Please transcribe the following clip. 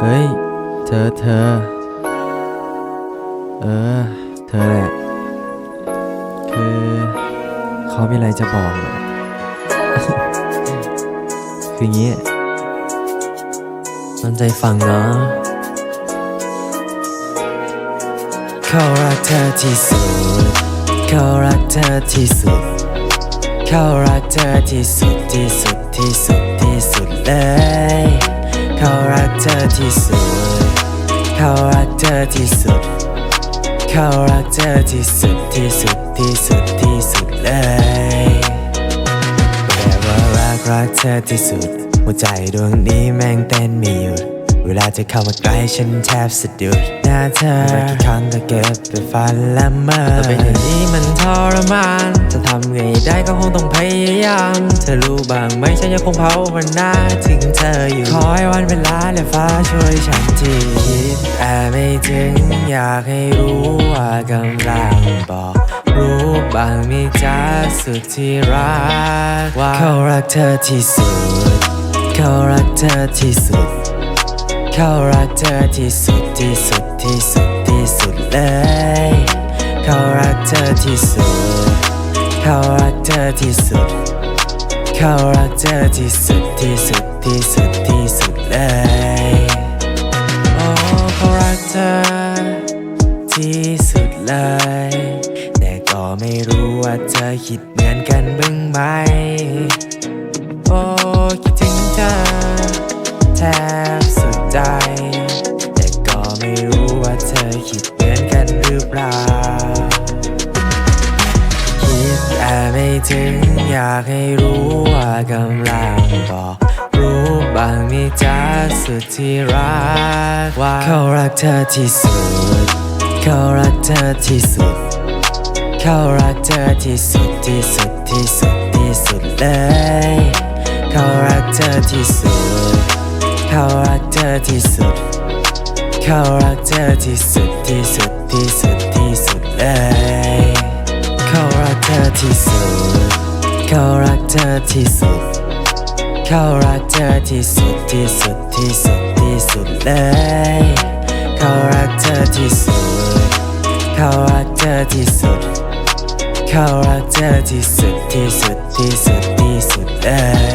เฮ้ย เธอเธอ เออ เธอแหละ คือเขามีอะไรจะบอกอคืองี้ตั้งใจฟังนะเขารักเธอที่สุดเขารักเธอที่สุดเขารักเธอที่สุดที่สุดที่สุดที่สุดเลย เขารักเธอที่สุด เขารักเธอที่สุด เขารักเธอที่สุดที่สุดที่สุดที่สุดเลยแต่ว่ารักรักเธอที่สุด หัวใจดวงนี้แม่งเต้นไม่หยุด เวลาจะเข้ามาใกล้ฉันแทบสะดุดหน้าเธอไม่กี่ครั้งก็เก็บไปฝันละเมอแต่เป็นอย่างนี้มันทรมานจะทำไงได้ก็คงต้องพยายาม เธอรู้บ้างไหมฉันยังคงภาวนาถึงเธออยู่ ขอให้วันเวลาและฟ้าช่วยฉันทีคิดแต่ไม่ถึงอยากให้รู้ว่ากำลังบอกรู้บ้างไหมีจ้าสุดที่รักว่าเขารักเธอที่สุด เขารักเธอที่สุด เขารักเธอที่สุดที่สุดที่สุดที่สุดเลย เขารักเธอที่สุด เขารักเธอที่สุด เขารักเธอที่สุดที่สุดที่สุดที่สุดเลยโอ้เขารักเธอที่สุดเลย แต่ก็ไม่รู้ว่าเธอคิดเหมือนกันบ้างไหมโอ้คิดถึงเธอแทบสุด ใจ แต่ก็ไม่รู้ว่าเธอคิดเหมือนกันหรือเปล่า คิดแต่ไม่ถึงอยากให้รู้ว่ากำลังบอกรู้บางไหมีจ้าสุดที่รักว่าเขารักเธอที่สุด เขารักเธอที่สุด เขารักเธอที่สุดที่สุดที่สุดที่สุดเลย เขารักเธอที่สุด เขารักเธอที่สุด เขารักเธอที่สุดที่สุดที่สุดที่สุดเลย เขารักเธอที่สุด เขารักเธอที่สุด เขารักเธอที่สุดที่สุดที่สุดที่สุดเลย เขารักเธอที่สุด เขารักเธอที่สุด เขารักเธอที่สุดที่สุดที่สุดที่สุดเลย